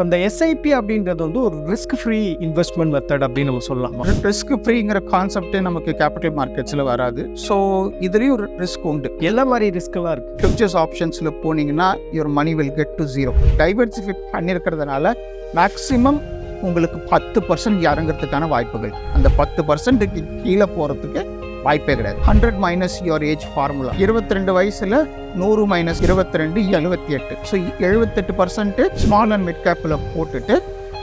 இப்போ இந்த எஸ்ஐபி அப்படின்றது வந்து ஒரு ரிஸ்க் ஃப்ரீ இன்வெஸ்ட்மெண்ட் மெத்தட் அப்படின்னு நம்ம சொல்லலாமா. ரிஸ்க் ஃப்ரீங்கிற கான்செப்டே நமக்கு கேபிட்டல் மார்க்கெட்ஸில் வராது. ஸோ இதுலேயும் ஒரு ரிஸ்க் உண்டு. எல்லா மாதிரி ரிஸ்க்கெல்லாம் இருக்குது ஃபியூச்சர்ஸ் ஆப்ஷன்ஸில் போனீங்கன்னா your money will get to zero diversify பண்ணியிருக்கிறதுனால maximum உங்களுக்கு பத்து பர்சன்ட் இறங்குறதுக்கான வாய்ப்புகள். அந்த பத்து பர்சன்ட்டுக்கு கீழே போகிறதுக்கு வாய்ப்பே கிடையாது. Hundred minus your age formula இருபத்தி ரெண்டு வயசில் நூறு மைனஸ் இருபத்தி ரெண்டு எழுபத்தி எட்டு ஸோ எழுபத்தெட்டு பர்சன்ட்டு ஸ்மால் அண்ட் மிட் கேப்பில் போட்டுட்டு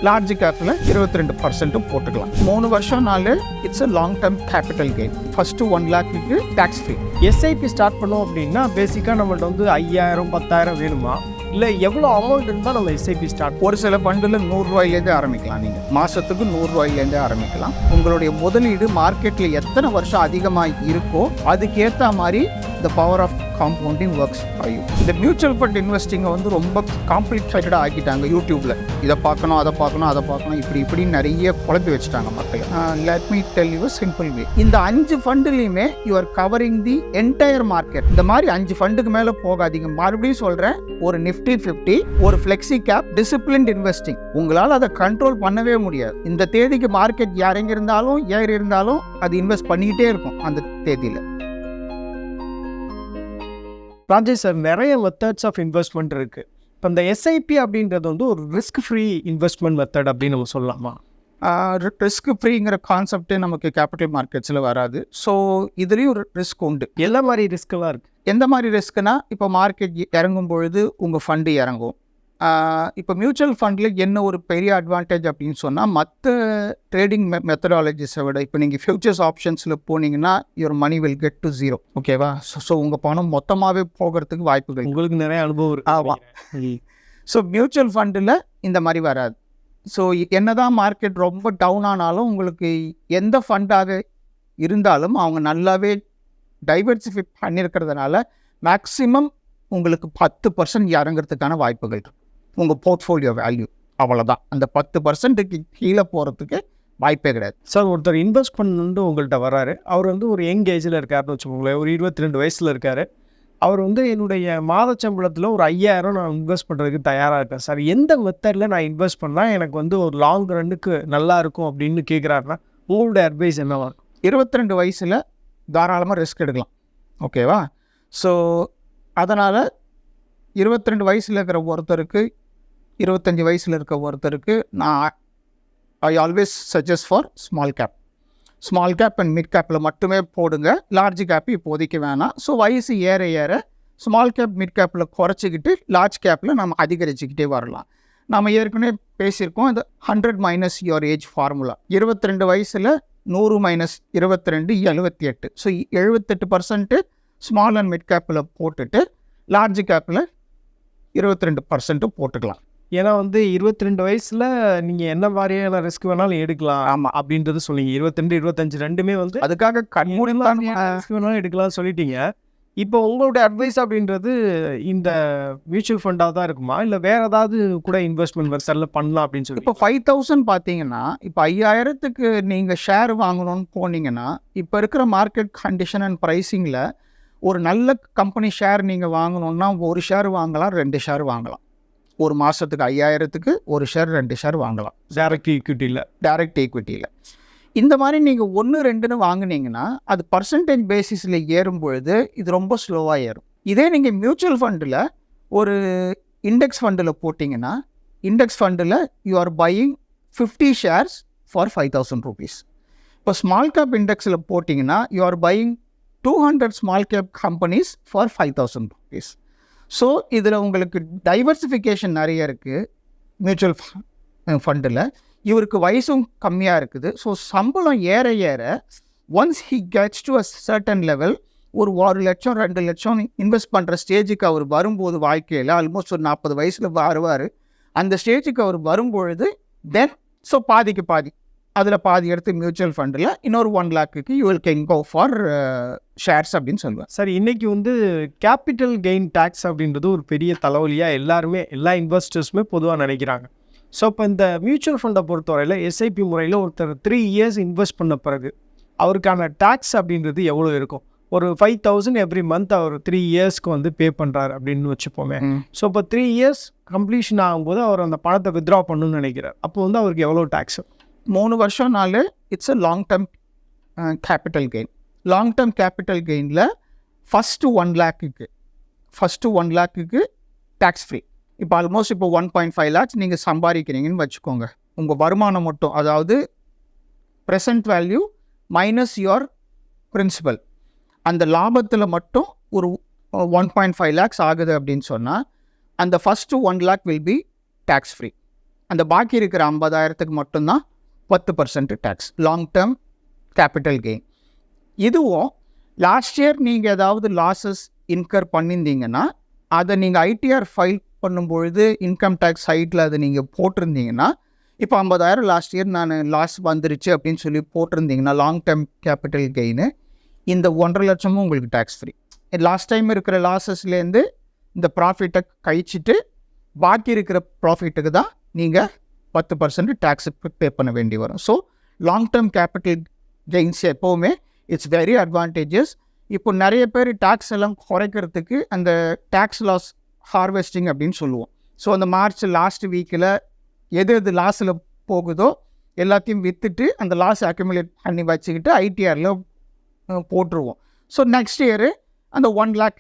லார்ஜ் கேப்பில் இருபத்தி ரெண்டு பர்சன்ட்டும் போட்டுக்கலாம். மூணு வருஷம் நாலு it's a long term capital gain first one லேக்குக்கு tax free SIP start பண்ணோம் அப்படின்னா பேசிக்காக நம்மள்ட்ட வந்து ஐயாயிரம் பத்தாயிரம் வேணுமா? இல்லை எவ்வளோ அமௌண்ட் இருந்தால் நம்ம எஸ்ஐபி ஸ்டார்ட் ஒரு சில பண்டில் நூறுரூவாயிலேருந்து ஆரம்பிக்கலாம் நீங்கள் மாதத்துக்கு நூறுரூவாயிலேருந்து ஆரம்பிக்கலாம். உங்களுடைய முதலீடு மார்க்கெட்டில் எத்தனை வருஷம் அதிகமாக இருக்கோ அதுக்கேற்ற மாதிரி the power of compounding works ஆகும் இந்த மியூச்சுவல் ஃபண்ட் இன்வெஸ்டிங்கை வந்து ரொம்ப காம்ப்ளிகேட்டடாக ஆக்கிட்டாங்க யூடியூப்பில் இதை பார்க்கணும் அதை பார்க்கணும் அதை பார்க்கணும் இப்படி இப்படி நிறைய குழப்பி வச்சுட்டாங்க மக்கள். Let me tell you simple way இந்த அஞ்சு ஃபண்டுலையுமே you are covering the entire market இந்த மாதிரி அஞ்சு ஃபண்டுக்கு மேலே போகாதீங்க. மறுபடியும் சொல்கிறேன் ஒரு நிஃப்டி ஃபிஃப்டி ஒரு ஃப்ளெக்ஸி கேப் டிசிப்ளின்ட் இன்வெஸ்டிங் உங்களால் அதை கண்ட்ரோல் பண்ணவே முடியாது. இந்த தேதிக்கு மார்க்கெட் இறங்கி இருந்தாலும் ஏறி இருந்தாலும் அது இன்வெஸ்ட் பண்ணிக்கிட்டே இருக்கும் அந்த தேதியில். ராஜேஷ் சார் நிறைய மெத்தட்ஸ் ஆஃப் இன்வெஸ்ட்மெண்ட் இருக்குது இப்போ இந்த எஸ்ஐபி அப்படின்றது வந்து ஒரு ரிஸ்க் ஃப்ரீ இன்வெஸ்ட்மெண்ட் மெத்தட் அப்படின்னு நம்ம சொல்லலாமா? ரிஸ்க் ஃப்ரீங்கிற கான்செப்டே நமக்கு கேபிட்டல் மார்க்கெட்ஸில் வராது. ஸோ இதுலேயும் ஒரு ரிஸ்க் உண்டு. எல்லா மாதிரி ரிஸ்க்கெல்லாம் இருக்குது எந்த மாதிரி ரிஸ்க்னா இப்போ மார்க்கெட் இறங்கும் பொழுது உங்கள் ஃபண்டு இறங்கும். இப்போ மியூச்சுவல் ஃபண்டில் என்ன ஒரு பெரிய அட்வான்டேஜ் அப்படின்னு சொன்னால் மற்ற ட்ரேடிங் மெ மெத்தடாலஜிஸை விட இப்போ நீங்கள் ஃபியூச்சர்ஸ் ஆப்ஷன்ஸில் போனீங்கன்னா your money will get to zero ஓகேவா ஸோ ஸோ உங்கள் பணம் மொத்தமாகவே போகிறதுக்கு வாய்ப்புகள் உங்களுக்கு நிறைய அனுபவம் இருக்கு. ஆமா. ஸோ மியூச்சுவல் ஃபண்டில் இந்த மாதிரி வராது. ஸோ என்னதான் மார்க்கெட் ரொம்ப டவுன் ஆனாலும் உங்களுக்கு எந்த ஃபண்டாக இருந்தாலும் அவங்க நல்லாவே டைவர்சிஃபை பண்ணியிருக்கிறதுனால மேக்ஸிமம் உங்களுக்கு பத்து பர்சன்ட் இறங்குறதுக்கான வாய்ப்புகள் உங்கள் போர்ட்ஃபோலியோ வேல்யூ அவ்வளோதான் அந்த பத்து பர்சன்ட்டுக்கு கீழே போகிறதுக்கு வாய்ப்பே கிடையாது. சார் ஒருத்தர் இன்வெஸ்ட் பண்ணணுன்ட்டு உங்கள்கிட்ட வராரு அவர் வந்து ஒரு யங் ஏஜில் இருக்காருன்னு வச்சுக்கோங்களேன். ஒரு இருபத்தி ரெண்டு வயசில் இருக்காரு. அவர் வந்து என்னுடைய மாத சம்பளத்தில் ஒரு ஐயாயிரம் நான் இன்வெஸ்ட் பண்ணுறதுக்கு தயாராக இருக்கேன். சார் எந்த மெத்தடில் நான் இன்வெஸ்ட் பண்ணால் எனக்கு வந்து ஒரு லாங் ரன்னுக்கு நல்லா இருக்கும் அப்படின்னு கேட்குறாருன்னா உங்களுடைய அட்வைஸ் என்னவா இருபத்தி ரெண்டு வயசில் தாராளமாக ரிஸ்க் எடுக்கலாம். ஓகேவா ஸோ அதனால் இருபத்தி ரெண்டு வயசில் இருக்கிற ஒருத்தருக்கு இருபத்தஞ்சி வயசில் இருக்க ஒருத்தருக்கு நான் I always suggest for small cap small cap and mid கேப்பில் மட்டுமே போடுங்க. லார்ஜ் கேப் இப்போதைக்கு வேணாம். ஸோ வயசு ஏற ஏற ஸ்மால் கேப் மிட் கேப்பில் குறைச்சிக்கிட்டு லார்ஜ் கேப்பில் நம்ம அதிகரிச்சுக்கிட்டே வரலாம். நம்ம ஏற்கனவே பேசியிருக்கோம் இந்த hundred minus your age formula இருபத்தி ரெண்டு வயசில் நூறு மைனஸ் இருபத்தி ரெண்டு எழுபத்தி எட்டு ஸோ எழுபத்தெட்டு பர்சன்ட்டு ஸ்மால் அண்ட் மிட் கேப்பில் போட்டுட்டு லார்ஜ் கேப்பில் இருபத்தி ரெண்டு பர்சன்ட்டு போட்டுக்கலாம். ஏன்னா வந்து இருபத்தி ரெண்டு வயசில் நீங்கள் என்ன மாதிரியான ரிஸ்க் வேணாலும் எடுக்கலாம் ஆமாம் அப்படின்றது சொன்னீங்க. இருபத்தி ரெண்டு இருபத்தஞ்சு ரெண்டுமே வந்து அதுக்காக கண்மூடிதான் ரிஸ்க் வேணாலும் எடுக்கலாம் சொல்லிட்டீங்க. இப்போ உங்களுடைய அட்வைஸ் அப்படின்றது இந்த மியூச்சுவல் ஃபண்டாக தான் இருக்குமா? இல்லை வேற ஏதாவது கூட இன்வெஸ்ட்மெண்ட் வெர்சரில் பண்ணலாம் அப்படின்னு சொல்லி இப்போ ஃபைவ் தௌசண்ட் பார்த்தீங்கன்னா இப்போ ஐயாயிரத்துக்கு நீங்கள் ஷேர் வாங்கணும்னு போனீங்கன்னா இப்போ இருக்கிற மார்க்கெட் கண்டிஷன் அண்ட் ப்ரைஸிங்கில் ஒரு நல்ல கம்பெனி ஷேர் நீங்கள் வாங்கணும்னா ஒரு ஷேர் வாங்கலாம் ரெண்டு ஷேர் வாங்கலாம். ஒரு மாதத்துக்கு ஐயாயிரத்துக்கு ஒரு ஷேர் ரெண்டு ஷேர் வாங்கலாம். டேரக்ட் ஈக்விட்டியில் டைரக்ட் ஈக்விட்டியில் இந்த மாதிரி நீங்கள் ஒன்று ரெண்டுன்னு வாங்குனீங்கன்னா அது பர்சன்டேஜ் பேசிஸில் ஏறும் பொழுது இது ரொம்ப ஸ்லோவாக ஏறும். இதே நீங்கள் மியூச்சுவல் ஃபண்டில் ஒரு இண்டெக்ஸ் ஃபண்டில் போட்டிங்கன்னா இண்டெக்ஸ் ஃபண்டில் you are buying fifty shares for five thousand rupees இப்போ ஸ்மால் கேப் இண்டெக்ஸில் போட்டிங்கன்னா you are buying two hundred small cap companies for five thousand rupees so இதில் உங்களுக்கு டைவர்சிஃபிகேஷன் நிறைய இருக்குது மியூச்சுவல் ஃபண்டில் இவருக்கு வயசும் கம்மியாக இருக்குது. ஸோ சம்பளம் ஏற ஏற once he gets to a certain level ஒரு ஒரு லட்சம் ரெண்டு லட்சம் இன்வெஸ்ட் பண்ணுற ஸ்டேஜுக்கு அவர் வரும்போது வாழ்க்கையில் ஆல்மோஸ்ட் ஒரு நாற்பது வயசில் வருவார். அந்த ஸ்டேஜுக்கு அவர் வரும்பொழுது தென் ஸோ பாதிக்கு பாதி. அதில் பாதி எடுத்து மியூச்சுவல் ஃபண்டில் இன்னொரு one லேக்குக்கு you will can go for shares அப்படின்னு சொல்லுவேன். சரி இன்னைக்கு வந்து கேபிட்டல் கெயின் டேக்ஸ் அப்படின்றது ஒரு பெரிய தலைவலியாக எல்லாருமே எல்லா இன்வெஸ்டர்ஸுமே பொதுவாக நினைக்கிறாங்க. ஸோ இப்போ இந்த மியூச்சுவல் ஃபண்டை பொறுத்தவரையில் எஸ்ஐபி முறையில் ஒருத்தர் த்ரீ இயர்ஸ் இன்வெஸ்ட் பண்ண பிறகு அவருக்கான டேக்ஸ் அப்படின்றது எவ்வளோ இருக்கும்? ஒரு ஃபைவ் தௌசண்ட் எவ்ரி மந்த் அவர் த்ரீ இயர்ஸ்க்கு வந்து பே பண்ணுறாரு அப்படின்னு வச்சுப்போமே. ஸோ இப்போ த்ரீ இயர்ஸ் கம்ப்ளீஷன் ஆகும்போது அவர் அந்த பணத்தை வித்ட்ரா பண்ணணும்னு நினைக்கிறார். அப்போ வந்து அவருக்கு எவ்வளோ டேக்ஸ் மூணு வருஷம்னால it's a long term capital gain long term capital கெயினில் first one லேக்குக்கு ஃபஸ்ட்டு ஒன் லேக்குக்கு டேக்ஸ் ஃப்ரீ இப்போ ஆல்மோஸ்ட் இப்போ ஒன் பாயிண்ட் ஃபைவ் லேக்ஸ் நீங்கள் சம்பாதிக்கிறீங்கன்னு வச்சுக்கோங்க. உங்கள் வருமானம் மட்டும் அதாவது present value minus your principal அந்த லாபத்தில் மட்டும் ஒரு ஒன் பாயிண்ட் ஃபைவ் லேக்ஸ் ஆகுது அப்படின்னு சொன்னால் அந்த first one lakh will be tax free அந்த பாக்கி இருக்கிற ஐம்பதாயிரத்துக்கு மட்டும்தான் பத்து percent tax long term capital gain இதுவும் லாஸ்ட் இயர் நீங்கள் ஏதாவது லாஸஸ் இன்கர் பண்ணியிருந்தீங்கன்னா அதை நீங்கள் ஐடிஆர் ஃபைல் பண்ணும்பொழுது இன்கம் டேக்ஸ் சைட்டில் அதை நீங்கள் போட்டிருந்தீங்கன்னா இப்போ ஐம்பதாயிரம் லாஸ்ட் இயர் நான் லாஸ் வந்துருச்சு அப்படின்னு சொல்லி போட்டிருந்தீங்கன்னா லாங் டேர்ம் கேபிட்டல் கெயினு இந்த ஒன்றரை லட்சமும் உங்களுக்கு டேக்ஸ் ஃப்ரீ லாஸ்ட் டைம் இருக்கிற லாஸஸ்லேருந்து இந்த ப்ராஃபிட்டை கழிச்சிட்டு பாக்கி இருக்கிற ப்ராஃபிட்டுக்கு தான் நீங்கள் பத்து பர்சன்ட் டேக்ஸ் பே பண்ண வேண்டி வரும். So long term capital gains எப்போவுமே இட்ஸ் வெரி அட்வான்டேஜஸ் இப்போ நிறைய பேர் டேக்ஸ் எல்லாம் குறைக்கிறதுக்கு அந்த டேக்ஸ் லாஸ் ஹார்வெஸ்டிங் அப்படின்னு சொல்லுவோம். ஸோ அந்த மார்ச் லாஸ்ட் வீக்கில் எது எது லாஸில் போகுதோ எல்லாத்தையும் விற்றுட்டு அந்த லாஸ் அக்யூமுலேட் பண்ணி வச்சுக்கிட்டு ஐடிஆரில் போட்டுருவோம். ஸோ நெக்ஸ்ட் இயரு அந்த ஒன் லேக்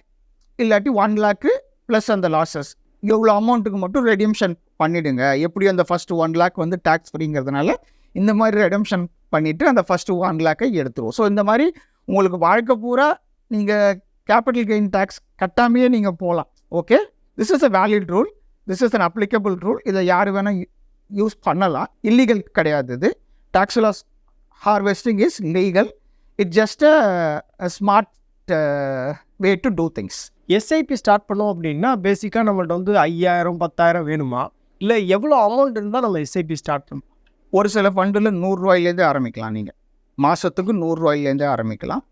இல்லாட்டி ஒன் லேக்கு ப்ளஸ் அந்த லாஸஸ் எவ்வளோ அமௌண்ட்டுக்கு மட்டும் ரெடிம்ஷன் பண்ணிவிடுங்க எப்படி அந்த ஃபஸ்ட்டு ஒன் லேக் வந்து டேக்ஸ் ஃப்ரீங்கிறதுனால இந்த மாதிரி ரெடம்ஷன் பண்ணிவிட்டு அந்த ஃபஸ்ட்டு ஒன் லேக்கை எடுத்துருவோம். ஸோ இந்த மாதிரி உங்களுக்கு வாழ்க்கை பூரா நீங்கள் கேபிட்டல் கெயின் டேக்ஸ் கட்டாமையே நீங்கள் போகலாம் okay this is a valid rule this is an applicable rule இதை யார் வேணால் யூஸ் பண்ணலாம். இல்லீகல் கிடையாது இது. Tax loss harvesting is legal it just a smart way to do things SIP start பண்ணோம் அப்படின்னா பேசிக்காக நம்மள்ட்ட வந்து ஐயாயிரம் பத்தாயிரம் வேணுமா? இல்லை எவ்வளோ அமௌண்ட் இருந்தால் நம்ம எஸ்ஐபி ஸ்டார்ட் பண்ணணும். ஒரு சில ஃபண்டில் நூறுரூவாயிலேருந்தே ஆரம்பிக்கலாம் நீங்கள் மாதத்துக்கு நூறுரூவாயிலேருந்தே ஆரம்பிக்கலாம்.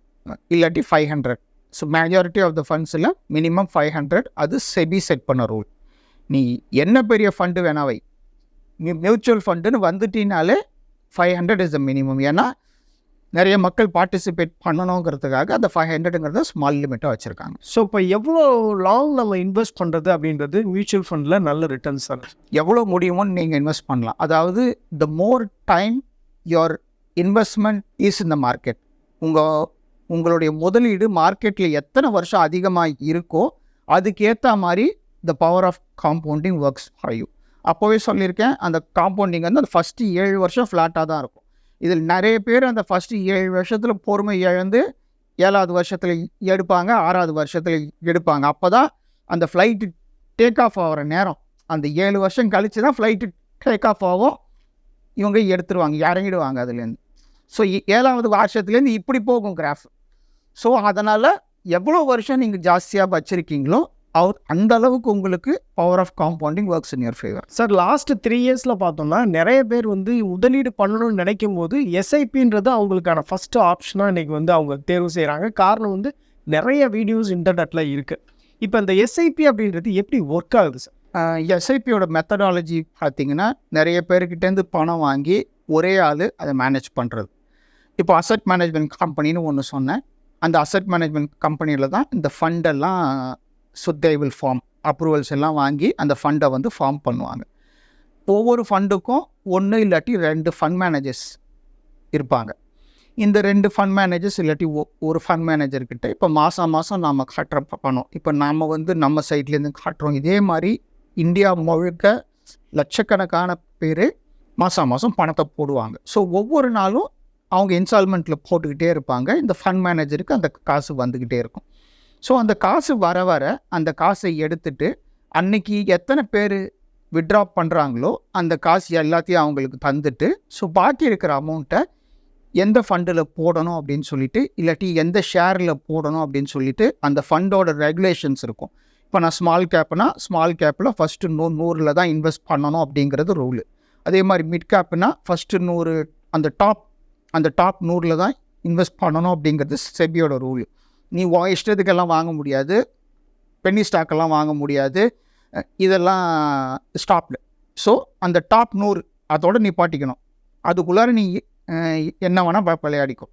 இல்லாட்டி five hundred so majority of the ஃபண்ட்ஸில் minimum five hundred அது செபி செட் பண்ண ரூல் நீ என்ன பெரிய ஃபண்டு வேணாவை நீ மியூச்சுவல் ஃபண்டுன்னு வந்துட்டீனாலே five hundred is the minimum ஏன்னா நிறைய மக்கள் பார்ட்டிசிபேட் பண்ணணுங்கிறதுக்காக அந்த ஃபைவ் ஹண்ட்ரடுங்கிறத ஸ்மால் லிமிட்டாக வச்சுருக்காங்க. ஸோ இப்போ எவ்வளோ லாங் நம்ம இன்வெஸ்ட் பண்ணுறது அப்படின்றது மியூச்சுவல் ஃபண்டில் நல்ல ரிட்டர்ன்ஸ் சார் எவ்வளோ முடியுமோன்னு நீங்கள் இன்வெஸ்ட் பண்ணலாம். அதாவது the more time your investment is இந்த மார்க்கெட் உங்கள் உங்களுடைய முதலீடு மார்க்கெட்டில் எத்தனை வருஷம் அதிகமாக இருக்கோ அதுக்கேற்ற மாதிரி the power of compounding works for you அப்போவே சொல்லியிருக்கேன் அந்த காம்பவுண்டிங் வந்து அந்த ஃபஸ்ட்டு ஏழு வருஷம் ஃப்ளாட்டாக தான் இருக்கும். இதில் நிறைய பேர் அந்த ஃபஸ்ட்டு ஏழு வருஷத்தில் பொறுமை இழந்து ஏழாவது வருஷத்தில் எடுப்பாங்க ஆறாவது வருஷத்தில் எடுப்பாங்க. அப்போ தான் அந்த ஃப்ளைட்டு டேக் ஆஃப் ஆகிற நேரம். அந்த ஏழு வருஷம் கழித்து தான் ஃப்ளைட்டு டேக் ஆஃப் ஆகும். இவங்க எடுத்துருவாங்க இறங்கிடுவாங்க அதுலேருந்து. ஸோ ஏழாவது வருஷத்துலேருந்து இப்படி போகும் கிராஃப் ஸோ அதனால் எவ்வளோ வருஷம் நீங்கள் ஜாஸ்தியாக வச்சுருக்கீங்களோ அவர் அந்த அளவுக்கு உங்களுக்கு power of compounding works in your favour sir last three இயர்ஸில் பார்த்தோம்னா நிறைய பேர் வந்து முதலீடு பண்ணணும்னு நினைக்கும் போது எஸ்ஐபின்றது அவங்களுக்கான ஃபஸ்ட்டு ஆப்ஷனாக இன்றைக்கி வந்து அவங்க தேர்வு செய்கிறாங்க காரணம் வந்து நிறைய வீடியோஸ் இன்டர்நெட்டில் இருக்குது இப்போ இந்த எஸ்ஐபி அப்படின்றது எப்படி ஒர்க் ஆகுது சார் எஸ்ஐபியோட மெத்தடாலஜி பார்த்தீங்கன்னா நிறைய பேர்கிட்டேருந்து பணம் வாங்கி ஒரே ஆள் அதை மேனேஜ் பண்ணுறது இப்போ அசட் மேனேஜ்மெண்ட் கம்பெனின்னு ஒன்று சொன்னேன். அந்த அசட் மேனேஜ்மெண்ட் கம்பெனியில் தான் இந்த ஃபண்டெல்லாம் so they will form approvals எல்லாம் வாங்கி அந்த ஃபண்டை வந்து ஃபார்ம் பண்ணுவாங்க. ஒவ்வொரு ஃபண்டுக்கும் ஒன்று இல்லாட்டி ரெண்டு ஃபண்ட் மேனேஜர்ஸ் இருப்பாங்க. இந்த ரெண்டு ஃபண்ட் மேனேஜர்ஸ் இல்லாட்டி ஒ- ஒரு ஃபண்ட் மேனேஜர்கிட்ட இப்போ மாதம் மாதம் நாம் கட்டுற பண்ணோம். இப்போ நாம் வந்து நம்ம சைட்லேருந்து காட்டுறோம். இதே மாதிரி இந்தியா முழுக்க லட்சக்கணக்கான பேர் மாதம் மாதம் பணத்தை போடுவாங்க. ஸோ ஒவ்வொரு நாளும் அவங்க இன்ஸ்டால்மெண்ட்டில் போட்டுக்கிட்டே இருப்பாங்க. இந்த ஃபண்ட் மேனேஜருக்கு அந்த காசு வந்துக்கிட்டே இருக்கும். ஸோ அந்த காசு வர வர அந்த காசை எடுத்துட்டு அன்னைக்கு எத்தனை பேர் விட்ரா பண்ணுறாங்களோ அந்த காசு எல்லாத்தையும் அவங்களுக்கு தந்துட்டு ஸோ பாக்கி இருக்கிற அமௌண்ட்டை எந்த ஃபண்டில் போடணும் அப்படின்னு சொல்லிட்டு இல்லாட்டி எந்த ஷேரில் போடணும் அப்படின்னு சொல்லிட்டு அந்த ஃபண்டோட ரெகுலேஷன்ஸ் இருக்கும். இப்போ நான் ஸ்மால் கேப்னா ஸ்மால் கேப்பில் ஃபஸ்ட்டு நூ நூறில் தான் இன்வெஸ்ட் பண்ணணும் அப்படிங்கிறது ரூலு அதே மாதிரி மிட் கேப்னா ஃபஸ்ட்டு நூறு அந்த டாப் அந்த டாப் நூறில் தான் இன்வெஸ்ட் பண்ணணும் அப்படிங்கிறது செபியோட ரூல் நீ உன் இஷ்டத்துக்கெல்லாம் வாங்க முடியாது. பென்னி ஸ்டாக்கெல்லாம் வாங்க முடியாது. இதெல்லாம் ஸ்டாப்டு ஸோ அந்த டாப் நூறு அதோட நீ பாட்டிக்கணும். அதுக்குள்ளார நீ என்ன வேணால் விளையாடிக்கும்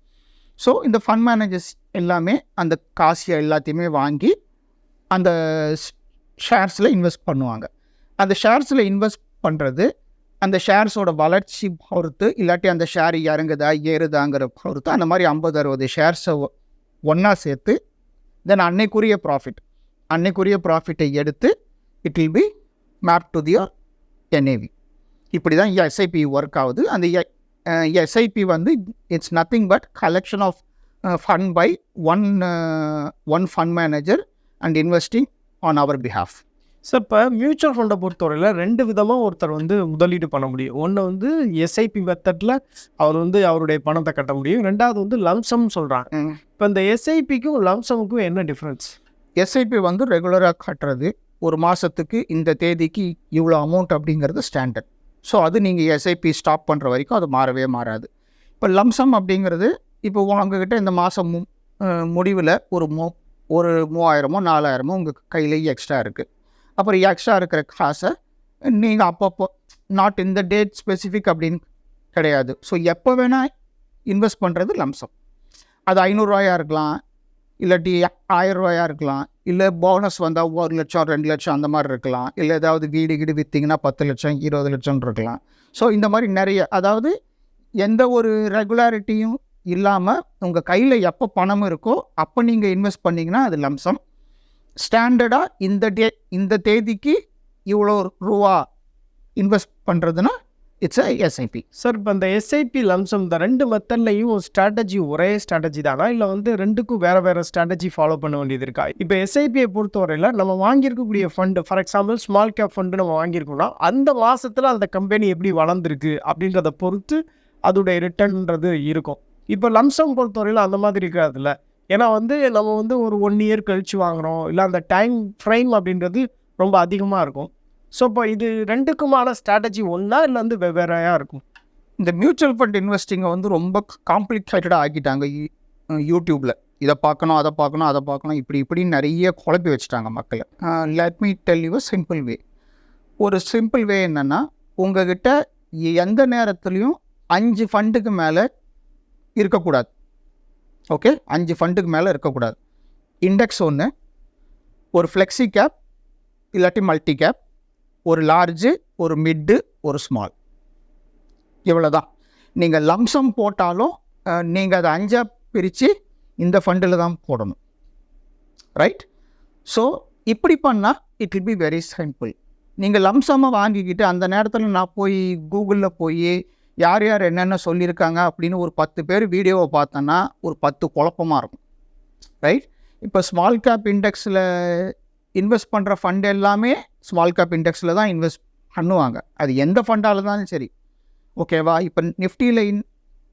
ஸோ இந்த ஃபண்ட் மேனேஜர்ஸ் எல்லாமே அந்த காசியை எல்லாத்தையுமே வாங்கி அந்த ஷேர்ஸில் இன்வெஸ்ட் பண்ணுவாங்க. அந்த ஷேர்ஸில் இன்வெஸ்ட் பண்ணுறது அந்த ஷேர்ஸோட வளர்ச்சி பொறுத்து இல்லாட்டி அந்த ஷேர் இறங்குதா ஏறுதாங்கிற பொறுத்து அந்த மாதிரி ஐம்பது அறுபது ஷேர்ஸை ஒன்றா சேர்த்து தென் அன்னைக்குரிய ப்ராஃபிட் அன்னைக்குரிய ப்ராஃபிட்டை எடுத்து it will be map to their NAV இப்படி தான் எஸ்ஐபி ஒர்க் ஆகுது. அந்த எஸ்ஐபி வந்து it's nothing but collection of fund by one one fund manager and investing on our behalf sir இப்போ மியூச்சுவல் ஃபண்டை பொறுத்தவரையில் ரெண்டு விதமாக ஒருத்தர் வந்து முதலீடு பண்ண முடியும். ஒன்று வந்து எஸ்ஐபி மெத்தடில் அவர் வந்து அவருடைய பணத்தை கட்ட முடியும். ரெண்டாவது வந்து லம்சம் சொல்கிறாங்க இப்போ இந்த எஸ்ஐபிக்கும் லம்சமுக்கும் என்ன டிஃப்ரென்ஸ் எஸ்ஐபி வந்து ரெகுலராக கட்டுறது ஒரு மாதத்துக்கு இந்த தேதிக்கு இவ்வளோ அமௌண்ட் அப்படிங்கிறது ஸ்டாண்டர்ட் ஸோ அது நீங்கள் எஸ்ஐபி ஸ்டாப் பண்ணுற வரைக்கும் அது மாறவே மாறாது. இப்போ லம்சம் அப்படிங்கிறது இப்போ உங்ககிட்ட இந்த மாதம் முடிவில் ஒரு மூ ஒரு மூவாயிரமோ நாலாயிரமோ உங்கள் கையில் எக்ஸ்ட்ரா இருக்குது அப்புறம் எக்ஸ்ட்ரா இருக்கிற காசை நீங்கள் அப்பப்போ நாட் இந்த டேட் ஸ்பெசிஃபிக் அப்படின்னு கிடையாது. ஸோ எப்போ வேணால் இன்வெஸ்ட் பண்ணுறது லம்சம் அது ஐநூறுரூவாயாக இருக்கலாம் இல்லாட்டி ஆயிரரூவாயாக இருக்கலாம் இல்லை போனஸ் வந்தால் ஒரு லட்சம் ரெண்டு லட்சம் அந்த மாதிரி இருக்கலாம் இல்லை ஏதாவது வீடு கீடு விற்றிங்கன்னா பத்து லட்சம் இருபது லட்சம் இருக்கலாம். ஸோ இந்த மாதிரி நிறைய அதாவது எந்த ஒரு ரெகுலாரிட்டியும் இல்லாமல் உங்கள் கையில் எப்போ பணம் இருக்கோ அப்போ நீங்கள் இன்வெஸ்ட் பண்ணிங்கன்னா அது லம்சம் ஸ்டாண்டர்டாக இந்த டே இந்த தேதிக்கு இவ்வளோ ரூபா இன்வெஸ்ட் பண்ணுறதுன்னா இட்ஸ் அ எஸ்ஐபி சார் இப்போ இந்த எஸ்ஐபி லம்சம் இந்த ரெண்டு மெத்தட்லையும் ஸ்ட்ராட்டஜி ஒரே ஸ்ட்ராட்டஜி தானா? இல்லை வந்து ரெண்டுக்கும் வேறு வேறு ஸ்ட்ராட்டஜி ஃபாலோ பண்ண வேண்டியது இருக்கா? இப்போ எஸ்ஐபியை பொறுத்தவரையில் நம்ம வாங்கியிருக்கக்கூடிய fund for example small cap fund நம்ம வாங்கியிருக்கோம்னா அந்த மாதத்தில் அந்த கம்பெனி எப்படி வளர்ந்துருக்கு அப்படின்றத பொறுத்து அதோடைய ரிட்டர்ன்றது இருக்கும். இப்போ லம்சம் பொறுத்தவரையில் அந்த மாதிரி இருக்காதுல்ல? ஏன்னா வந்து நம்ம வந்து ஒரு ஒன் இயர் கழித்து வாங்குகிறோம் இல்லை அந்த டைம் ஃப்ரேம் அப்படின்றது ரொம்ப அதிகமாக இருக்கும். ஸோ இப்போ இது ரெண்டுக்குமான ஸ்ட்ராட்டஜி ஒன்றா இல்லை வந்து வெவ்வேறையாக இருக்கும்? இந்த மியூச்சுவல் ஃபண்ட் இன்வெஸ்டிங்கை வந்து ரொம்ப காம்ப்ளிகேட்டடாக ஆக்கிட்டாங்க. யூடியூப்பில் இதை பார்க்கணும் அதை பார்க்கணும் அதை பார்க்கணும். இப்படி இப்படி நிறைய குழப்பி வச்சுட்டாங்க மக்களை. Let me tell you simple way ஒரு சிம்பிள் வே என்னென்னா உங்ககிட்ட எந்த நேரத்துலையும் அஞ்சு ஃபண்டுக்கு மேலே இருக்கக்கூடாது. ஓகே? அஞ்சு ஃபண்டுக்கு மேலே இருக்கக்கூடாது. இண்டெக்ஸ் ஒன்று ஒரு ஃப்ளெக்ஸி கேப் இல்லாட்டி மல்டி கேப் ஒரு லார்ஜு ஒரு மிட்டு ஒரு ஸ்மால் இவ்வளோ தான் நீங்கள் லம்சம் போட்டாலும் நீங்கள் அதை அஞ்சாக பிரித்து இந்த ஃபண்டில் தான் போடணும். ரைட் ஸோ இப்படி பண்ணால் it will be very simple நீங்கள் லம்சமாக வாங்கிக்கிட்டு அந்த நேரத்தில் நான் போய் கூகுளில் போய் யார் யார் என்னென்ன சொல்லியிருக்காங்க அப்படின்னு ஒரு பத்து பேர் வீடியோவை பார்த்தோன்னா ஒரு பத்து குழப்பமாக இருக்கும். ரைட் இப்போ ஸ்மால் கேப் இண்டெக்ஸில் இன்வெஸ்ட் பண்ணுற ஃபண்ட் எல்லாமே ஸ்மால் கேப் இண்டெக்ஸில் தான் இன்வெஸ்ட் பண்ணுவாங்க. அது எந்த ஃபண்டால் இருந்தாலும் சரி. ஓகேவா இப்போ நிஃப்டியில் இன்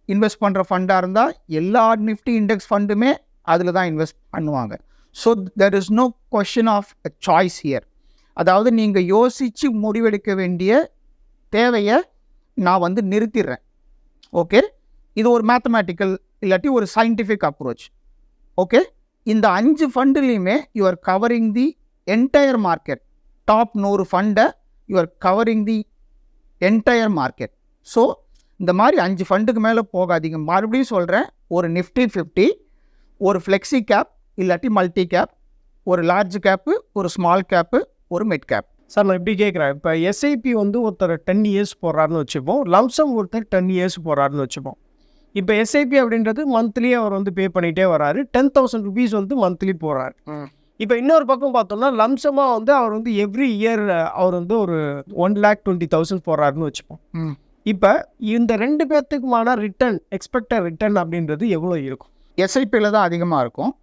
இன்வெஸ்ட் பண்ணுற ஃபண்டாக இருந்தால் எல்லா நிஃப்டி இண்டெக்ஸ் ஃபண்டுமே அதில் தான் இன்வெஸ்ட் பண்ணுவாங்க. So there is no question of choice here அதாவது நீங்கள் யோசித்து முடிவெடுக்க வேண்டிய தேவையை நான் வந்து நிறுத்திடுறேன். ஓகே இது ஒரு மேத்தமேட்டிக்கல் இல்லாட்டி ஒரு சயின்டிஃபிக் அப்ரோச் ஓகே இந்த அஞ்சு ஃபண்டுலேயுமே your are covering the entire market top நூறு ஃபண்டை your are covering the entire market so இந்த மாதிரி அஞ்சு ஃபண்டுக்கு மேலே போகாதீங்க. மறுபடியும் சொல்கிறேன் ஒரு நிஃப்டி ஃபிஃப்டி ஒரு ஃப்ளெக்ஸி கேப் இல்லாட்டி மல்டி கேப் ஒரு லார்ஜ் கேப்பு ஒரு ஸ்மால் கேப்பு ஒரு மிட் கேப் சார் நான் இப்படி கேட்குறேன். இப்போ எஸ்ஐபி வந்து ஒருத்தர் டென் இயர்ஸ் போடுறாருன்னு வச்சுப்போம். லம்சம் ஒருத்தர் டென் இயர்ஸ் போடுறாருன்னு வச்சுப்போம். இப்போ எஸ்ஐபி அப்படின்றது மந்த்லி அவர் வந்து பே பண்ணிகிட்டே வராரு. டென் தௌசண்ட் ருபீஸ் வந்து மந்த்லி போடுறாரு இப்போ இன்னொரு பக்கம் பார்த்தோம்னா லம்சமாக வந்து அவர் வந்து எவ்ரி இயர் அவர் வந்து ஒரு ஒன் லேக் டுவெண்ட்டி தௌசண்ட் போடுறாருன்னு வச்சுப்போம். இப்போ இந்த ரெண்டு பேர்த்துக்குமான ரிட்டர்ன் எக்ஸ்பெக்டட் ரிட்டர்ன் அப்படின்றது எவ்வளோ இருக்கும்? எஸ்ஐபியில் தான் அதிகமாக இருக்கும்.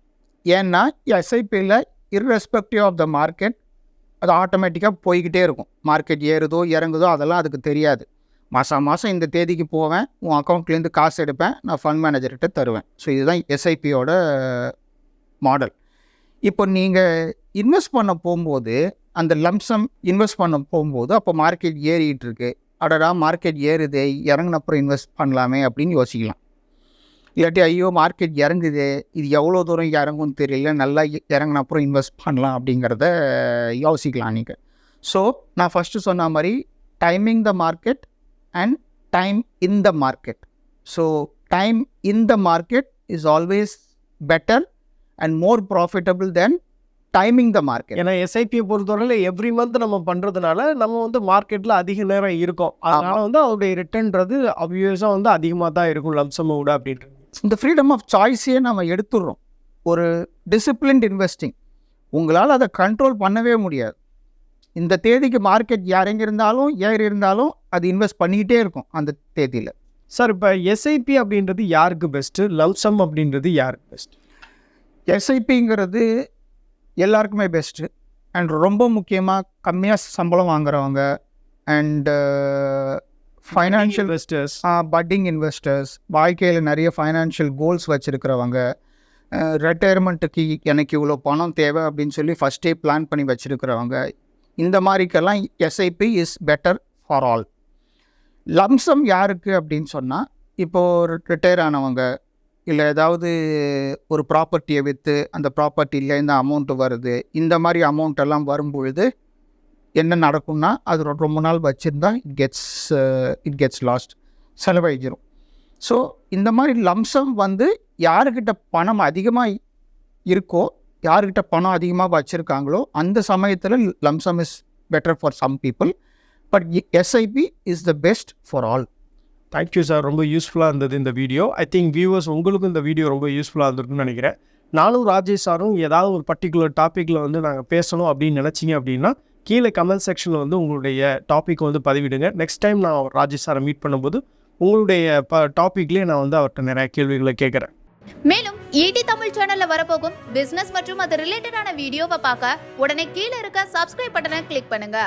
ஏன்னா எஸ்ஐபியில் இர்ரெஸ்பெக்டிவ் ஆஃப் த மார்க்கெட் அது ஆட்டோமேட்டிக்காக போய்கிட்டே இருக்கும். மார்க்கெட் ஏறுதோ இறங்குதோ அதெல்லாம் அதுக்கு தெரியாது. மாதம் மாதம் இந்த தேதிக்கு போவேன். உன் அக்கௌண்ட்லேருந்து காசு எடுப்பேன். நான் ஃபண்ட் மேனேஜர்கிட்ட தருவேன். ஸோ இதுதான் எஸ்ஐபியோட மாடல் இப்போ நீங்கள் இன்வெஸ்ட் பண்ண போகும்போது அந்த லம்சம் இன்வெஸ்ட் பண்ண போகும்போது அப்போ மார்க்கெட் ஏறிக்கிட்டு இருக்கு. அடடா மார்க்கெட் ஏறுதே இறங்கினப்புறம் இன்வெஸ்ட் பண்ணலாமே அப்படின்னு யோசிக்கலாம். இல்லாட்டி ஐயோ மார்க்கெட் இறங்குது. இது எவ்வளோ தூரம் இறங்கும்னு தெரியல. நல்லா இறங்குன அப்புறம் இன்வெஸ்ட் பண்ணலாம் அப்படிங்கிறத யோசிக்கலாம் நீங்கள் ஸோ நான் ஃபஸ்ட்டு சொன்ன மாதிரி timing the market and time in the market so time in the market is always better and more profitable than timing the market ஏன்னா எஸ்ஐபியை பொறுத்தவரையில் எவ்ரி மந்த் நம்ம பண்ணுறதுனால நம்ம வந்து மார்க்கெட்டில் அதிக நேரம் இருக்கும். அதனால வந்து அதோடைய ரிட்டர்ன்றது அப்வியஸாக வந்து அதிகமாக தான் இருக்கும் லம்சமை விட அப்படின்றது. இந்த ஃப்ரீடம் ஆஃப் சாய்ஸையே நம்ம எடுத்துடுறோம். ஒரு டிசிப்ளின்ட் இன்வெஸ்டிங் உங்களால் அதை கண்ட்ரோல் பண்ணவே முடியாது. இந்த தேதிக்கு மார்க்கெட் இறங்கி இருந்தாலும் ஏறி இருந்தாலும் அது இன்வெஸ்ட் பண்ணிக்கிட்டே இருக்கும் அந்த தேதியில். சார் இப்போ எஸ்ஐபி அப்படின்றது யாருக்கு பெஸ்ட்டு லம்சம் அப்படின்றது யாருக்கு பெஸ்ட் எஸ்ஐபிங்கிறது எல்லாருக்குமே பெஸ்ட்டு அண்ட் ரொம்ப முக்கியமாக கம்மியாக சம்பளம் வாங்குறவங்க. And financial investors putting investors வாழ்க்கையில் நிறைய ஃபைனான்ஷியல் கோல்ஸ் வச்சுருக்கிறவங்க ரிட்டையர்மெண்ட்டுக்கு எனக்கு இவ்வளோ பணம் தேவை அப்படின்னு சொல்லி ஃபஸ்ட்டே பிளான் பண்ணி வச்சுருக்கிறவங்க இந்த மாதிரிக்கெல்லாம் SIP is better for all lump sum யாருக்கு அப்படின்னு சொன்னால் இப்போது ரிட்டையர் ஆனவங்க இல்லை ஏதாவது ஒரு ப்ராப்பர்ட்டியை விற்று அந்த ப்ராப்பர்ட்டியில் இந்த அமௌண்ட்டு வருது இந்த மாதிரி அமௌண்ட் எல்லாம் வரும்பொழுது என்ன நடக்கும்னா அது ரொம்ப நாள் வச்சுருந்தா it gets it uh, gets lost செலவழிஞ்சிடும் so இந்த மாதிரி லம்சம் வந்து யாருக்கிட்ட பணம் அதிகமாக இருக்கோ யாருக்கிட்ட பணம் அதிகமாக வச்சுருக்காங்களோ அந்த சமயத்தில் lump sum is better for some people but SIP is the best for all thank you sir ரொம்ப யூஸ்ஃபுல்லாக இருந்தது இந்த வீடியோ ஐ திங்க் வியூவர்ஸ் உங்களுக்கும் இந்த வீடியோ ரொம்ப யூஸ்ஃபுல்லாக இருந்திருக்குன்னு நினைக்கிறேன். நானும் ராஜேஷ் சாரும் ஏதாவது ஒரு பர்டிகுலர் டாப்பிக்கில் வந்து நாங்கள் பேசணும் அப்படின்னு நினச்சிங்க அப்படின்னா கீழே கமெண்ட் செக்ஷனில் வந்து உங்களுடைய டாப்பிக் வந்து பதிவிடுங்க. நெக்ஸ்ட் டைம் நான் ராஜேஷ் சாரை மீட் பண்ணும்போது உங்களுடைய ப டாப்பிக்லேயே நான் வந்து அவர்கிட்ட நிறைய கேள்விகளை கேட்குறேன். மேலும் ஈடி தமிழ் சேனல்ல வரப்போகும் பிசினஸ் மற்றும் அது ரிலேட்டடான வீடியோவை பார்க்க உடனே கீழே இருக்க சப்ஸ்கிரைப் பட்டனை கிளிக் பண்ணுங்க.